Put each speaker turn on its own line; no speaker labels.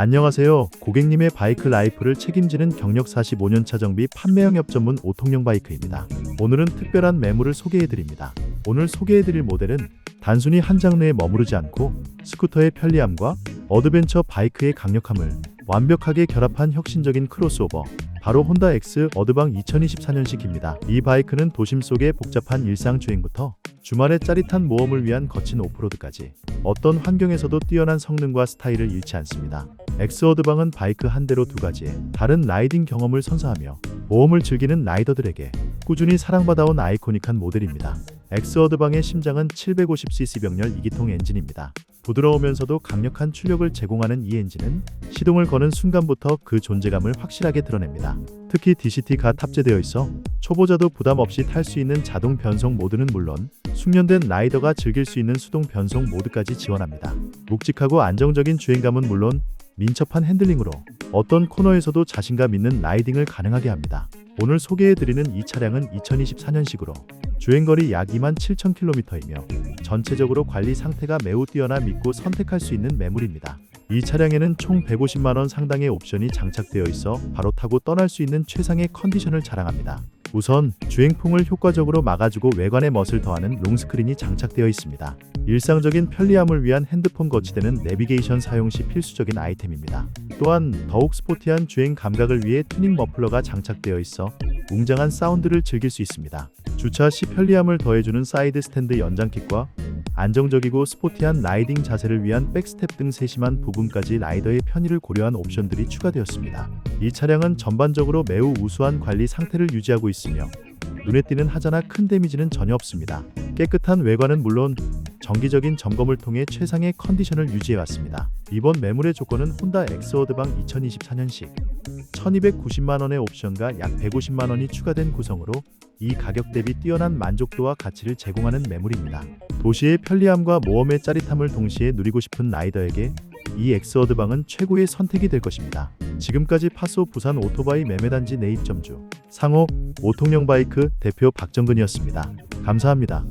안녕하세요. 고객님의 바이크 라이프를 책임지는 경력 45년 차 정비 판매 영업 전문 오통용 바이크입니다. 오늘은 특별한 매물을 소개해 드립니다. 오늘 소개해 드릴 모델은 단순히 한 장르에 머무르지 않고 스쿠터의 편리함과 어드벤처 바이크의 강력함을 완벽하게 결합한 혁신적인 크로스오버 바로 혼다 X 어드방 2024년식입니다. 이 바이크는 도심 속의 복잡한 일상 주행부터 주말의 짜릿한 모험을 위한 거친 오프로드까지 어떤 환경에서도 뛰어난 성능과 스타일을 잃지 않습니다. 엑스어드방은 바이크 한 대로 두 가지의 다른 라이딩 경험을 선사하며 모험을 즐기는 라이더들에게 꾸준히 사랑받아온 아이코닉한 모델입니다. 엑스어드방의 심장은 750cc 병렬 2기통 엔진입니다. 부드러우면서도 강력한 출력을 제공하는 이 엔진은 시동을 거는 순간부터 그 존재감을 확실하게 드러냅니다. 특히 DCT가 탑재되어 있어 초보자도 부담 없이 탈 수 있는 자동 변속 모드는 물론 숙련된 라이더가 즐길 수 있는 수동 변속 모드까지 지원합니다. 묵직하고 안정적인 주행감은 물론 민첩한 핸들링으로 어떤 코너에서도 자신감 있는 라이딩을 가능하게 합니다. 오늘 소개해드리는 이 차량은 2024년식으로 주행거리 약 2만 7천 킬로미터이며 전체적으로 관리 상태가 매우 뛰어나 믿고 선택할 수 있는 매물입니다. 이 차량에는 총 150만 원 상당의 옵션이 장착되어 있어 바로 타고 떠날 수 있는 최상의 컨디션을 자랑합니다. 우선 주행풍을 효과적으로 막아주고 외관의 멋을 더하는 롱스크린이 장착되어 있습니다. 일상적인 편리함을 위한 핸드폰 거치대는 내비게이션 사용 시 필수적인 아이템입니다. 또한 더욱 스포티한 주행 감각을 위해 튜닝 머플러가 장착되어 있어 웅장한 사운드를 즐길 수 있습니다. 주차 시 편리함을 더해주는 사이드 스탠드 연장킥과 안정적이고 스포티한 라이딩 자세를 위한 백스텝 등 세심한 부분까지 라이더의 편의를 고려한 옵션들이 추가되었습니다. 이 차량은 전반적으로 매우 우수한 관리 상태를 유지하고 있으며 눈에 띄는 하자나 큰 데미지는 전혀 없습니다. 깨끗한 외관은 물론 정기적인 점검을 통해 최상의 컨디션을 유지해왔습니다. 이번 매물의 조건은 혼다 엑스워드방 2024년식 1290만 원의 옵션과 약 150만 원이 추가된 구성으로 이 가격 대비 뛰어난 만족도와 가치를 제공하는 매물입니다. 도시의 편리함과 모험의 짜릿함을 동시에 누리고 싶은 라이더에게 이 엑스워드방은 최고의 선택이 될 것입니다. 지금까지 파소 부산 오토바이 매매단지 내입점주 상호 오통령 바이크 대표 박정근이었습니다. 감사합니다.